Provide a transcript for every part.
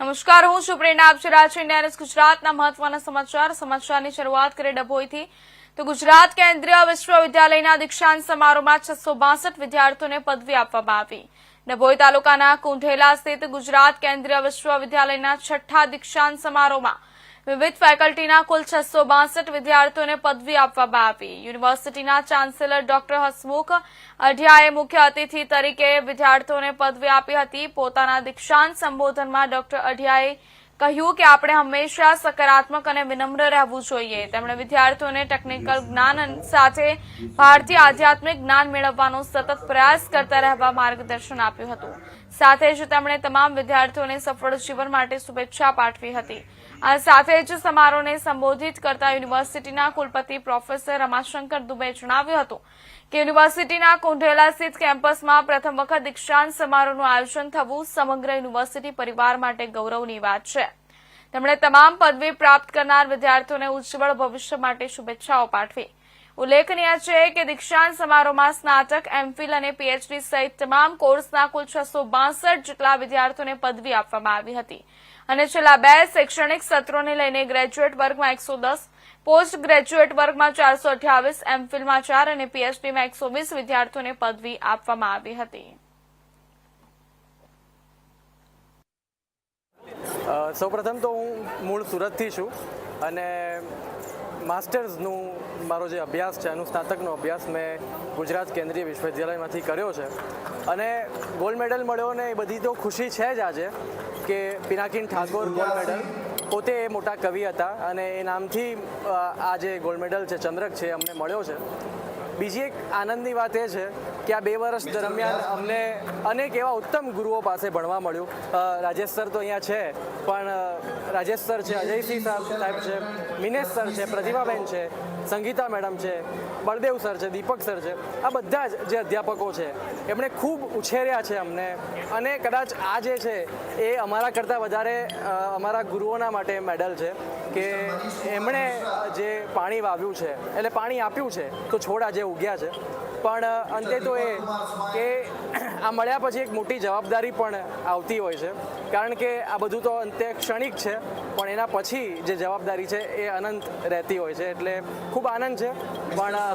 નમસ્કાર, હું છું પ્રેરણા. આપ છે ગુજરાતના મહત્વના સમાચાર. સમાચારની શરૂઆત કરીએ ડભોઈથી. તો ગુજરાત કેન્દ્રીય વિશ્વવિદ્યાલયના દીક્ષાંત સમારોહમાં છસો વિદ્યાર્થીઓને પદવી આપવામાં આવી. ડભોઈ તાલુકાના કુંઢેલા સ્થિત ગુજરાત કેન્દ્રીય વિશ્વવિદ્યાલયના છઠ્ઠા દીક્ષાંત સમારોહમાં વિવિધ ફેકલ્ટીના કુલ છસો બાસઠ વિદ્યાર્થીઓને પદવી આપવામાં આવી. યુનિવર્સિટીના ચાન્સેલર ડોક્ટર હસમુખ અઢિયાએ મુખ્ય અતિથિ તરીકે વિદ્યાર્થીઓને પદવી આપી હતી. પોતાના દીક્ષાંત સંબોધનમાં ડોક્ટર અઢિયાએ કહ્યું કે આપણે હંમેશા સકારાત્મક અને વિનમ્ર રહેવું જોઈએ. તેમણે વિદ્યાર્થીઓને ટેકનિકલ જ્ઞાન સાથે ભારતીય આધ્યાત્મિક જ્ઞાન મેળવવાનો સતત પ્રયાસ કરતા રહેવા માર્ગદર્શન આપ્યું હતું. સાથે જ તેમણે તમામ વિદ્યાર્થીઓને સફળ જીવન માટે શુભેચ્છા પાઠવી હતી. આ સાથે જ સમારોહને સંબોધિત કરતા યુનિવર્સિટીના કુલપતિ પ્રોફેસર રમાશંકર દુબેએ જણાવ્યું હતું કે યુનિવર્સિટીના કુંઢેલા સ્થિત કેમ્પસમાં પ્રથમ વખત દીક્ષાંત સમારોહનું આયોજન થવું સમગ્ર યુનિવર્સિટી પરિવાર માટે ગૌરવની વાત છે. તેમણે તમામ પદવી પ્રાપ્ત કરનાર વિદ્યાર્થીઓને ઉજ્જવળ ભવિષ્ય માટે શુભેચ્છાઓ પાઠવી. ઉલ્લેખનીય છે કે દીક્ષાંત સમારોહમાં સ્નાતક એમફિલ અને પીએચડી સહિત તમામ કોર્સના કુલ છસો જેટલા વિદ્યાર્થીઓને પદવી આપવામાં આવી હતી. અને છેલ્લા બે શૈક્ષણિક સત્રોને લઈને ગ્રેજ્યુએટ વર્ગમાં એકસો પોસ્ટ ગ્રેજ્યુએટ વર્ગમાં ચારસો અઠ્યાવીસ એમફિલમાં ચાર અને પીએચડીમાં એકસો વીસ વિદ્યાર્થીઓને પદવી આપવામાં આવી હતી. સૌપ્રથમ તો હું મૂળ સુરતથી છું અને માસ્ટર્સનું મારો જે અભ્યાસ છે અનુસ્નાતકનો અભ્યાસ મેં ગુજરાત કેન્દ્રીય વિશ્વવિદ્યાલયમાંથી કર્યો છે. અને ગોલ્ડ મેડલ મળ્યો ને એ બધી તો ખુશી છે જ આજે કે પિનાકિન ઠાકોર ગોલ્ડ મેડલ પોતે એ મોટા કવિ હતા અને એ નામથી આ જે ગોલ્ડ મેડલ છે ચંદ્રક છે અમને મળ્યો છે. બીજી એક આનંદની વાત એ છે કે આ બે વર્ષ દરમિયાન અમને અનેક એવા ઉત્તમ ગુરુઓ પાસે ભણવા મળ્યું. રાજેશ સર તો અહીંયા છે પણ રાજેશ સર છે અજયસિંહ સાહેબ છે મિનેશ સર છે પ્રતિભાબેન છે સંગીતા મેડમ છે બળદેવ સર છે દીપક સર છે આ બધા જ જે અધ્યાપકો છે એમણે ખૂબ ઉછેર્યા છે અમને. અને કદાચ આ જે છે એ અમારા કરતાં વધારે અમારા ગુરુઓના માટે મેડલ છે કે એમણે જે પાણી વાવ્યું છે એટલે પાણી આપ્યું છે તો છોડ આજે ઉગ્યા છે. પણ અંતે તો એ કે આ મળ્યા પછી એક મોટી જવાબદારી પણ આવતી હોય છે કારણ કે આ બધું તો અંતે ક્ષણિક છે પણ એના પછી જે જવાબદારી છે એ અનંત રહેતી હોય છે એટલે ખૂબ આનંદ છે પણ અ,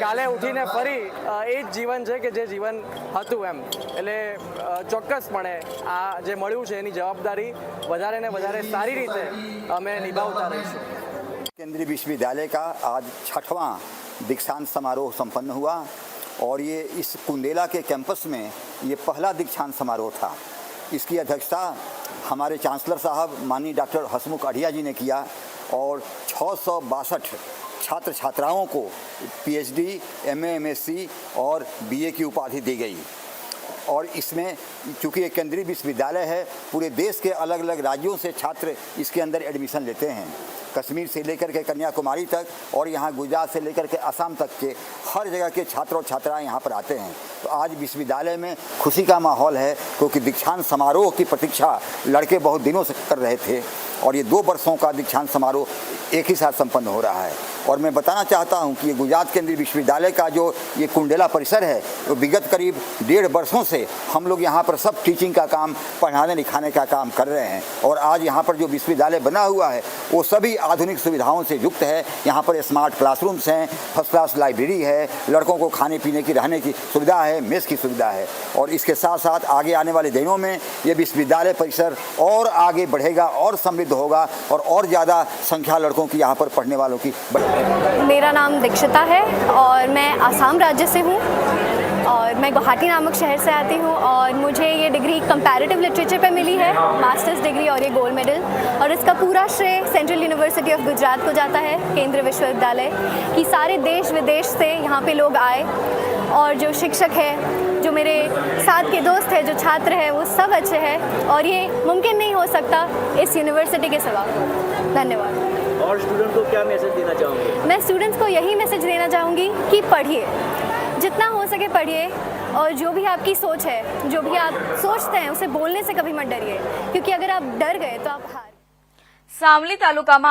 કાલે ઉઠીને ફરી અ, એ જ જીવન છે કે જે જીવન હતું એમ એટલે અ, ચોક્કસપણે આ જે મળ્યું છે એની જવાબદારી વધારે ને વધારે સારી રીતે અમે નિભાવતા રહીશું केंद्रीय विश्वविद्यालय का आज छठवां दीक्षांत समारोह संपन्न हुआ और ये इस कुंदेला के कैंपस में ये पहला दीक्षांत समारोह था। इसकी अध्यक्षता हमारे चांसलर साहब माननीय डॉक्टर हसमुख अढ़िया जी ने किया और छः छात्र छात्राओं को पीएचडी, एमए, एमएससी और बीए की उपाधि दी गई। और इसमें चूँकि ये केंद्रीय विश्वविद्यालय है पूरे देश के अलग अलग राज्यों से छात्र इसके अंदर एडमिशन लेते हैं। कश्मीर से लेकर के कन्याकुमारी तक और यहाँ गुजरात से लेकर के असम तक के हर जगह के छात्र और छात्राएं यहाँ पर आते हैं तो आज विश्वविद्यालय में खुशी का माहौल है, क्योंकि दीक्षांत समारोह की प्रतीक्षा लड़के बहुत दिनों से कर रहे थे और ये दो वर्षों का दीक्षांत समारोह एक ही साथ संपन्न हो रहा है। और मैं बताना चाहता हूँ कि ये गुजरात केंद्रीय विश्वविद्यालय का जो ये कुंडेला परिसर है, वो विगत करीब डेढ़ वर्षों से हम लोग यहाँ पर सब टीचिंग का काम, पढ़ाने लिखाने का काम कर रहे हैं। और आज यहाँ पर जो विश्वविद्यालय बना हुआ है, वो सभी आधुनिक सुविधाओं से युक्त है। यहाँ पर स्मार्ट क्लासरूम्स हैं फ़र्स्ट क्लास लाइब्रेरी है, लड़कों को खाने पीने की, रहने की सुविधा है। मेस की सुविधा है। और इसके साथ साथ आगे आने वाले दिनों में ये विश्वविद्यालय परिसर और आगे बढ़ेगा, और समृद्ध होगा, और और ज़्यादा संख्या लड़कों की यहाँ पर पढ़ने वालों की मेरा नाम दीक्षिता है और मैं आसाम राज्य से हूँ। और मैं गुवाहाटी नामक शहर से आती हूँ और मुझे ये डिग्री कंपैरेटिव लिटरेचर पे मिली है मास्टर्स डिग्री और ये गोल्ड मेडल और इसका पूरा श्रेय सेंट्रल यूनिवर्सिटी ऑफ़ गुजरात को जाता है, केंद्रीय विश्वविद्यालय, कि सारे देश विदेश से यहाँ पे लोग आए। और जो शिक्षक है जो मेरे साथ के दोस्त है जो छात्र है वो सब अच्छे हैं और ये मुमकिन नहीं हो सकता इस यूनिवर्सिटी के सिवा धन्यवाद और स्टूडेंट को क्या मैसेज देना चाहोगे मैं स्टूडेंट्स को यही मैसेज देना चाहूँगी कि पढ़िए जितना हो सके पढ़िए और जो भी आपकी सोच है जो भी आप सोचते हैं उसे बोलने से कभी मत डरिए क्योंकि अगर आप डर गए तो आप हार સાવલી તાલુકામાં